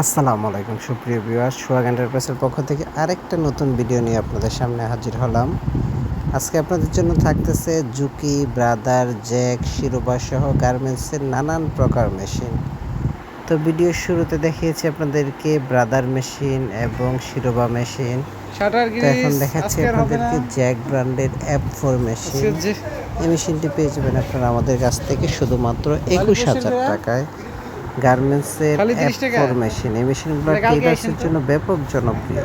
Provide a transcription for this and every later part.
আসসালামু আলাইকুম সুপ্রিয় ভিউয়ার সোহাগ এন্টারপ্রাইজের পক্ষ থেকে আরেকটা নতুন ভিডিও নিয়ে আপনাদের সামনে হাজির হলাম। আজকে আপনাদের জন্য থাকতেছে জুকি ব্রাদার জ্যাক শিরোবা সহ গার্মেন্টসের নানান প্রকার মেশিন। তো ভিডিওর শুরুতে দেখিয়েছি আপনাদেরকে ব্রাদার মেশিন এবং শিরোবা মেশিন। তো এখন দেখাচ্ছি আপনাদেরকে জ্যাক ব্র্যান্ডের অ্যাপ ফোর মেশিন। এই মেশিনটি পেয়ে যাবেন আপনারা আমাদের কাছ থেকে শুধুমাত্র একুশ হাজার টাকায়। গার্মেন্টসের খালি 30 অ্যাপ টাকা? ফোর মেশিন এই মেশিনগুলো টেলার্সের জন্য ব্যাপক জনপ্রিয়।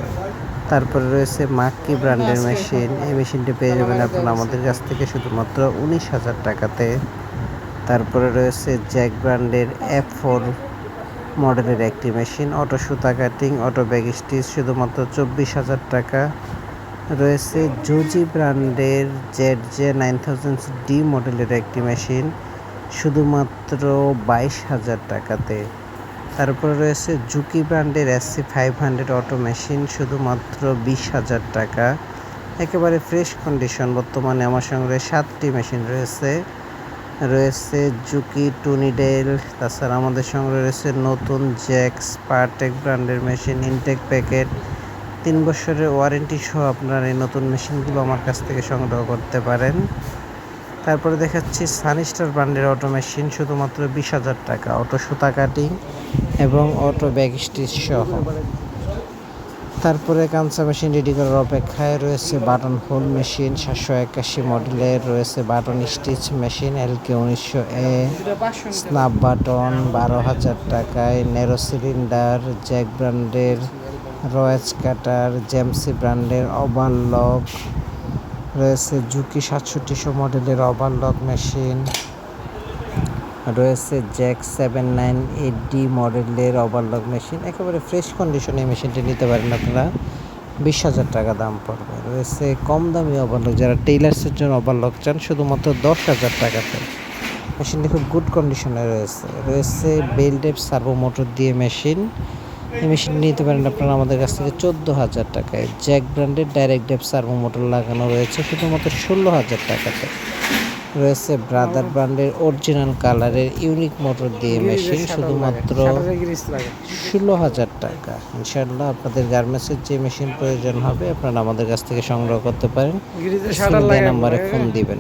তারপরে রয়েছে মাক্কি ব্র্যান্ডের মেশিন এই মেশিনটি পেয়ে যাবেন আপনারা আমাদের কাছ। থেকে শুধুমাত্র উনিশ হাজার টাকাতে। তারপরে রয়েছে জ্যাক ব্র্যান্ডের অ্যাপ ফোর মডেলের একটি মেশিন অটো সুতা কাটিং অটো ব্যাগ স্টিচ শুধুমাত্র চব্বিশ হাজার টাকা। রয়েছে জুজি ব্র্যান্ডের Z J nine thousand D মডেলের একটি মেশিন শুধুমাত্র বাইশ হাজার টাকাতে। তারপরে রয়েছে জুকি ব্র্যান্ডের SC five hundred auto machine শুধুমাত্র বিশ হাজার টাকা। একেবারে ফ্রেশ কন্ডিশন বর্তমানে আমার সঙ্গে সাতটি মেশিন রয়েছে। রয়েছে জুকি টুনিডেল, তাছাড়া আমাদের সঙ্গে রয়েছে নতুন জ্যাক্স পারটেক ব্র্যান্ডের মেশিন ইনটেক প্যাকেট। তিন বছরের ওয়ারেন্টি সহ আপনারা এই নতুন মেশিনগুলো আমার কাছ থেকে সংগ্রহ করতে পারেন। তারপরে দেখাচ্ছি সানিস্টার ব্র্যান্ডের অটো মেশিন শুধুমাত্র বিশ হাজার টাকা। অটো সুতা কাটিং এবং অটো ব্যাগ স্টিচ সহ। তারপরে কাঁচা মেশিন রেডি করার অপেক্ষায় রয়েছে বাটন হোল মেশিন সাতশো একাশি মডেলের রয়েছে বাটন স্টিচ মেশিন এলকে উনিশশো এ। স্নাপ বাটন বারো হাজার টাকায়। নেরো সিলিন্ডার জ্যাক ব্র্যান্ডের রয়েজ কাটার জেমসি ব্র্যান্ডের ওভারলক রয়েছে জুকি সাতষট্টিশো মডেলের ওভারলক মেশিন। রয়েছে Jack seven nine eight D মডেলের ওভারলক মেশিন। একেবারে ফ্রেশ কন্ডিশনে এই মেশিনটি নিতে পারেন আপনারা। বিশ হাজার টাকা দাম পড়বে। রয়েছে কম দামি ওভারলক। যারা টেইলার্সের জন্য ওভারলক চান, শুধুমাত্র দশ হাজার টাকাতে। মেশিনটি খুব গুড কন্ডিশনে রয়েছে। রয়েছে বেলডেপ সার্ভো মোটর দিয়ে মেশিন। এই মেশিন নিতে পারেন আপনারা আমাদের কাছ থেকে চোদ্দ হাজার টাকায়। জ্যাক ব্র্যান্ডের ডাইরেক্ট ডেপ সার্ভো মোটর লাগানো রয়েছে শুধুমাত্র ষোলো হাজার টাকাতে। রয়েছে ব্রাদার ব্র্যান্ডের অরিজিনাল কালারের ইউনিক মোটর দিয়ে মেশিন শুধুমাত্র ষোলো হাজার টাকা। ইনশাল্লাহ আপনাদের গার্মেন্টসের যে মেশিন প্রয়োজন হবে আপনারা আমাদের কাছ থেকে সংগ্রহ করতে পারেন। নাম্বারে ফোন দিবেন।